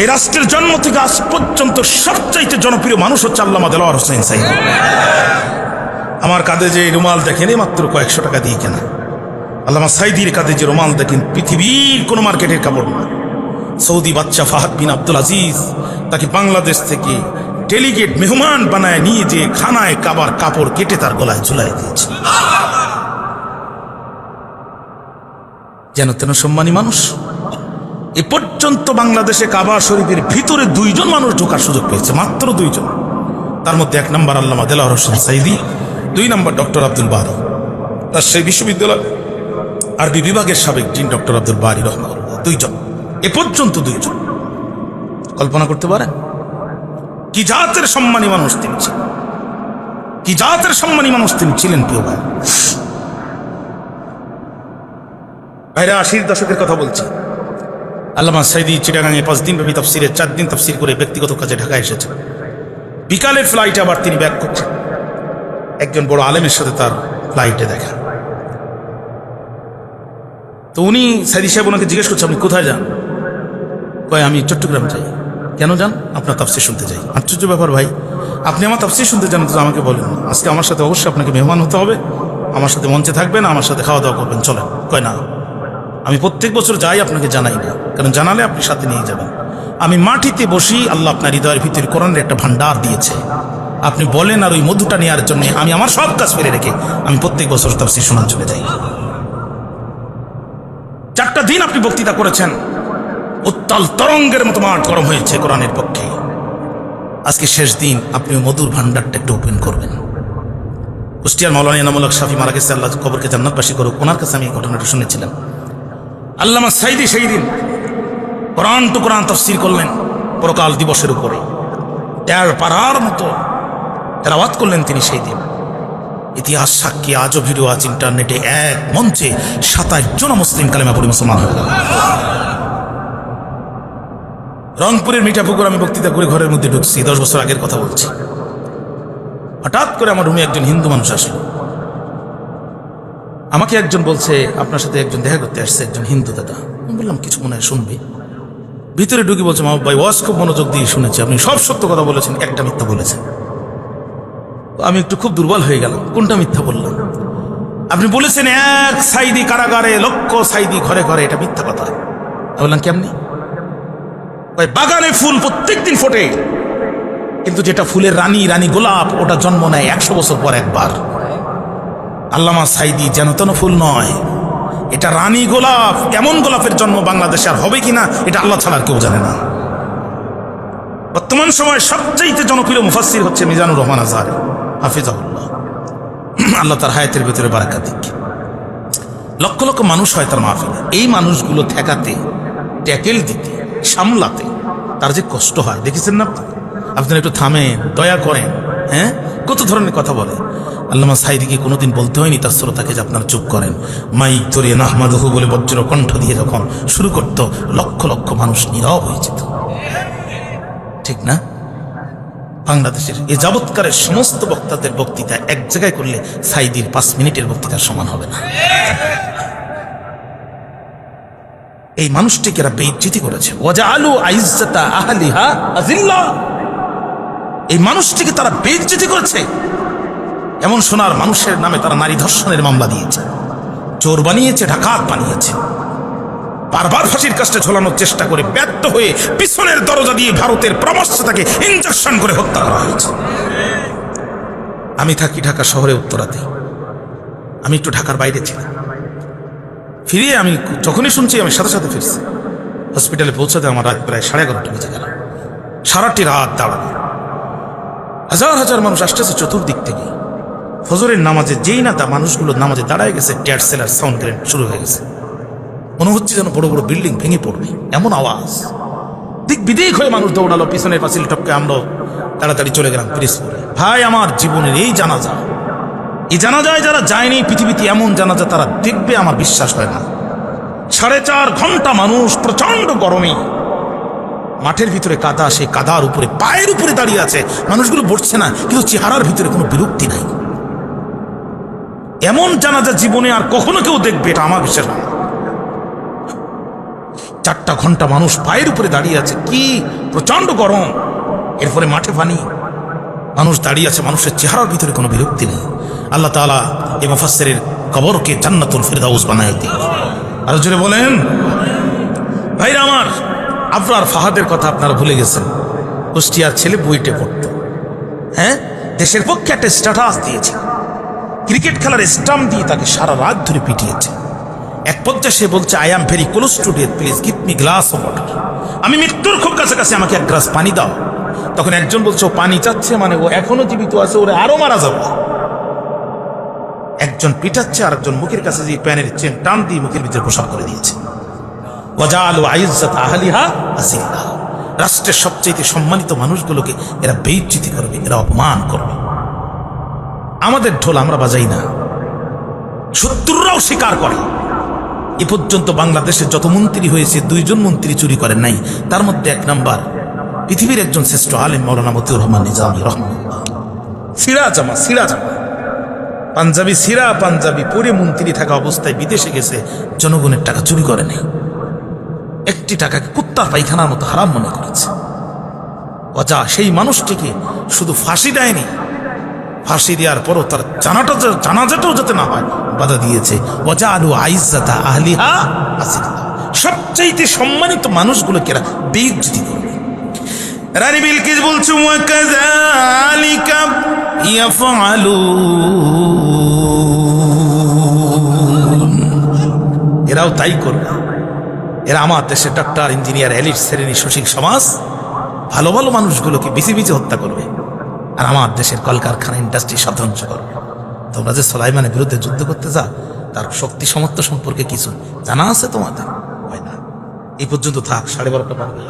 এই রাষ্ট্রের জন্ম থেকে আজ পর্যন্ত সবচাইতে জনপ্রিয় মানুষ হচ্ছে আল্লামা দেলোয়ার হোসেন সাইদ আমার কাঁধে যে রুমাল দেখেন, এই মাত্র কয়েকশো টাকা দিয়ে কেনা। আল্লামা সাইদির কাঁধে যে রুমাল দেখেন, পৃথিবীর কোনো মার্কেটের কাপড় না সৌদি বাচ্চা ফাহাদ বিন আব্দুল আজিজ তাকে বাংলাদেশ থেকে ডেলিগেট মেহমান বানায় নিয়ে যে খানায় কাবার কাপড় কেটে তার গলায় ঝুলাই দিয়েছে। যেন তেন সম্মানী মানুষ এ পর্যন্ত বাংলাদেশে কাবা শরীফের ভিতরে দুইজন মানুষ ঢোকার সুযোগ পেয়েছে, মাত্র দুইজন। তার মধ্যে এক নম্বর আল্লামা দেলাওয়ার হোসেন সাইদি, দুই নম্বর ডক্টর আব্দুল বারি। তার সেই বিশ্ববিদ্যালয় আরবি বিভাগের সাবেক ডিন ডক্টর আব্দুল বারি রহমান দুইজন। এ পর্যন্ত দুইজন। কল্পনা করতে পারেন? কি জাতের সম্মানী মানুষ তিনি ছিলেন? কি জাতের সম্মানী মানুষ তিনি ছিলেন, প্রিয় ভাই? ভাইরা, আশির দশকের কথা বলছি। আল্লামা সাইদি চিটাগাঙে পাঁচ দিন ব্যাপী তফসিরে, চার দিন তফসির করে ব্যক্তিগত কাজে ঢাকায় এসেছেন বিকালের ফ্লাইটে আবার তিনি ব্যাক করছেন। একজন বড় আলেমের সাথে তার ফ্লাইটে দেখা। তো উনি সাইদি সাহেব ওনাকে জিজ্ঞেস করছে, আপনি কোথায় যান? কয়, আমি চট্টগ্রাম যাই। কেন যান? আপনার তাফসির শুনতে যাই। আশ্চর্য ব্যাপার ভাই, আপনি আমার তাফসির শুনতে যান, তো আমাকে বলেন। আজকে আমার সাথে অবশ্যই আপনাকে মেহমান হতে হবে। আমার সাথে মঞ্চে থাকবেন, আমার সাথে খাওয়া দাওয়া করবেন। চলেন। কয়, না। আমি প্রত্যেক বছর যাই আপনাকে জানাই না, কারণ জানালে আপনি সাথে নিয়ে যাবেন। আমি মাটিতে বসি, আল্লাহ আপনার হৃদয়ের ভিতরে কোরআনের একটা ভান্ডার দিয়েছে। আপনি বলেন আর ওই মধুটা নেওয়ার জন্য আমি আমার সব কাজ ফেলে রেখে আমি প্রত্যেক বছর তাফসির শোনার চলে যাই। চারটা দিন আপনি বক্তৃতা করেছেন। উত্তাল তরঙ্গের মতো মাঠ গরম হয়েছে কোরআনের পক্ষে। আজকে শেষ দিন, আপনি মধুর ভান্ডারটা একটু ওপেন করবেন। কুষ্টিয়ার মৌলানা এনামুল্লাহ শাফি মারা গেছে, আল্লাহ কবরকে জান্নাতবাসী করুক। ওনার কাছে আমি এই ঘটনাটা শুনেছিলাম। আল্লামা সাইদি সেই দিন কোরআন টু কোরআন তফসির করলেন পরকাল দিবসের উপরে। ট্যার পাড়ার মতো তেরাওয়াত করলেন তিনি সেই দিন ইতিহাস সাক্ষী আজও ভিডিও আছে ইন্টারনেটে এক মঞ্চে সাতাশ জন মুসলিম কালেমা পড়ি মুসলমান হয়ে গেল। রংপুরের মিঠাপুকুর আমি বক্তৃতা করে ঘরের মধ্যে ঢুকছি, দশ বছর আগের কথা বলছি। হঠাৎ করে আমার রুমে একজন হিন্দু মানুষ আসলো। আমাকে একজন বলছে, আপনার সাথে একজন দেখা করতে আসছে, একজন হিন্দু দাদা। আমি বললাম, কিছু মনে হয় শুনবে। ভিতরে ঢুকে বলছে মা ভাই, ওয়াজ খুব মনোযোগ দিয়ে শুনেছি। আপনি সব সত্য কথা বলেছেন, একটা মিথ্যা বলেছেন। আমি একটু খুব দুর্বল হয়ে গেলাম। কোনটা মিথ্যা বললাম? আপনি বলেছেন, এক সাইদি কারাগারে, লক্ষ সাইদি ঘরে ঘরে। এটা মিথ্যা কথা। আমি বললাম, কেমনি? বাগানে ফুল প্রত্যেক দিন ফোটে। কিন্তু যেটা ফুলের রানী রানী গোলাপ, ওটা জন্ম নেয় একশো বছর পর একবার। আল্লামা সাইদি, যেন তেন ফুল নয়। এটা রানী গোলাপ, এমন গোলাপের জন্ম বাংলাদেশে আর হবে কিনা, এটা আল্লাহ ছাড়া কেউ জানে না। বর্তমান সময় সবচাইতে জনপ্রিয় মুফাসির হচ্ছে মিজানুর রহমান আজহার, হাফিজাহুল্লাহ। আল্লাহ তার হায়াতের ভেতরে বারাকা দিক। লক্ষ লক্ষ মানুষ হয় তার মাহফিলে। এই মানুষগুলো ঠেকাতে, ট্যাকেল দিতে, সামলাতে তার যে কষ্ট হয়, দেখেছেন না আপনি? আপনারা একটু থামেন, দয়া করেন। হ্যাঁ? কত ধরনের কথা বলে? আল্লামা সাইদিকে কোনোদিন বলতে হয়নি, তার শ্রোতাকে যে আপনারা চুপ করেন। মাইক ধরিয়ে নাহমাদহু বলে বজ্র কণ্ঠ দিয়ে যখন শুরু করত, লক্ষ লক্ষ মানুষ নীরব হয়ে যেত। ঠিক না? বাংলাদেশের এ যাবৎকারের সমস্ত বক্তাদের বক্তৃতা এক জায়গায় করলে সাইদির পাঁচ মিনিটের বক্তৃতার সমান হবে না। এই মানুষটিকে এরা বেইজ্জতি করেছে। ওজা আলু আইজ্জাতা আহলিহা আজিল্লা এই মানুষটিকে তারা বেইজ্জতি করেছে। এমন সোনার মানুষের নামে তারা নারী ধর্ষণের মামলা দিয়েছে। চোর বানিয়েছে, ডাকাত বানিয়েছে। বারবার ফাঁসির কাছে ঝোলানোর চেষ্টা করে ব্যর্থ হয়ে পিছনের দরজা দিয়ে ভারতের পরামর্শ তাকে ইঞ্জেকশন করে হত্যা করা হয়েছে। আমি থাকি ঢাকা শহরে উত্তরাতে। আমি একটু ঢাকার বাইরে ছিলাম। ফিরে আমি যখনই শুনছি আমি সাথে সাথে ফিরছি। হসপিটালে পৌঁছাতে আমার রাত প্রায় সাড়ে এগারোটা বেজে গেল। সারাটি রাত দাঁড়ানো। হাজার হাজার মানুষ আসতেছে চতুর্দিক থেকে। ফজরের নামাজে যেই না তা মানুষগুলো নামাজে দাঁড়ায় গেছে ট্যাট সেলার সাউন্ড গ্রেনেড শুরু হয়ে গেছে। মনে হচ্ছে যেন বড় বড় বিল্ডিং ভেঙে পড়বে, এমন আওয়াজ। দিক বিদিক হয়ে মানুষ দৌড়ালো, পিছনের পাঁচিল টপকে আমরা তাড়াতাড়ি চলে গেলাম পিরিসপুরে। ভাই, আমার জীবনের এই জানাজা। এই জানাজায় যারা যায়নি, পৃথিবীতে এমন জানাজা তারা দেখবে, আমার বিশ্বাস হয় না। সাড়ে চার ঘণ্টা মানুষ প্রচণ্ড গরমে মাঠের ভিতরে কাদা, সেই কাদার উপরে, পায়ের উপরে দাঁড়িয়ে আছে। মানুষগুলো বসছে না, কিন্তু চেহারার ভিতরে কোনো বিরক্তি নাই। এমন জানাজা জীবনে আর কখনো কেউ দেখবে, এটা আমার বিশ্বাস না। চারটা ঘণ্টা মানুষ পায়ের উপরে দাঁড়িয়ে আছে, কি প্রচণ্ড গরম। এরপরে মাঠে পানি। মানুষ দাঁড়িয়ে আছে, মানুষের চেহারার ভিতরে কোনো বিরক্তি নেই। আল্লাহ তাআলা এ মুফাসসিরের কবরকে জান্নাতুল ফেরদাউস বানায় দিন আরও জোরে বলেন। ভাইরা আমার আপনার ফাহাদের কথা আপনারা ভুলে গেছেন। কুষ্টিয়ার ছেলে বইটে পড়তো। হ্যাঁ? দেশের পক্ষে একটা স্ট্যাটাস দিয়েছে। ক্রিকেট খেলার স্টাম্প দিয়ে তাকে সারা রাত ধরে পিটিয়েছে। এক পর্যায়ে সে বলছে I am very close to death please give me glass of water আমি মৃত্যুর খুব কাছাকাছি, আমাকে এক গ্লাস পানি দাও। তখন একজন বলছে, ও পানি চাচ্ছে মানে ও এখনও জীবিত আছে, ওরে আরও মারা যাবে। একজন পিটাচ্ছে আর একজন মুখের কাছে যে প্যানের চেন টান দিয়ে মুখের ভিতরে প্রসার করে দিয়েছে। রাষ্ট্রের সবচেয়ে সম্মানিত মানুষগুলোকে এরা বেইজ্জিতি করবে, এরা অপমান করবে। আমাদের ঢোল আমরা বাজাই না। শত্রুরাও স্বীকার করে। এ পর্যন্ত বাংলাদেশে যত মন্ত্রী হয়েছে, দুইজন মন্ত্রী চুরি করেন নাই। তার মধ্যে এক নাম্বার পৃথিবীর একজন শ্রেষ্ঠ আলেম মৌলানা মতিউর রহমান নিজামী রহমান সিরা জামা সিরা জামা পাঞ্জাবি, সিরা পাঞ্জাবি পরে মন্ত্রী থাকা অবস্থায় বিদেশে গেছে, জনগণের টাকা চুরি করে নেই। একটি টাকাকে কুত্তার পায়খানার মতো হারাম মনে করেছে। অজা সেই মানুষটিকে শুধু ফাঁসি দেয়নি। ফাঁসি দেওয়ার পরও তার জানাটা জানাজাটাও যাতে না হয়, বাধা দিয়েছে। অজা আলু আইজাতা আহলিহা আসিল্লাহ সবচাইতে সম্মানিত মানুষগুলোকে এরা বেইজ্জতি করবে। রানী বিলকিস বলছো এরাও তাই করবে। এরা আমার দেশের ডাক্তার, ইঞ্জিনিয়ার, এলিট শ্রেণি, শশিক সমাজ, ভালো ভালো মানুষগুলোকে বিচি বিচি হত্যা করবে। আর আমার দেশের কলকারখানা ইন্ডাস্ট্রি সাধ্বংস করবে। তোমরা যে সোলাইমানের বিরুদ্ধে যুদ্ধ করতে যা তার শক্তি সমর্থ সম্পর্কে কিছু জানা আছে তোমাদের? হয় না। এই পর্যন্ত থাক, সাড়ে বারোটা পারবে।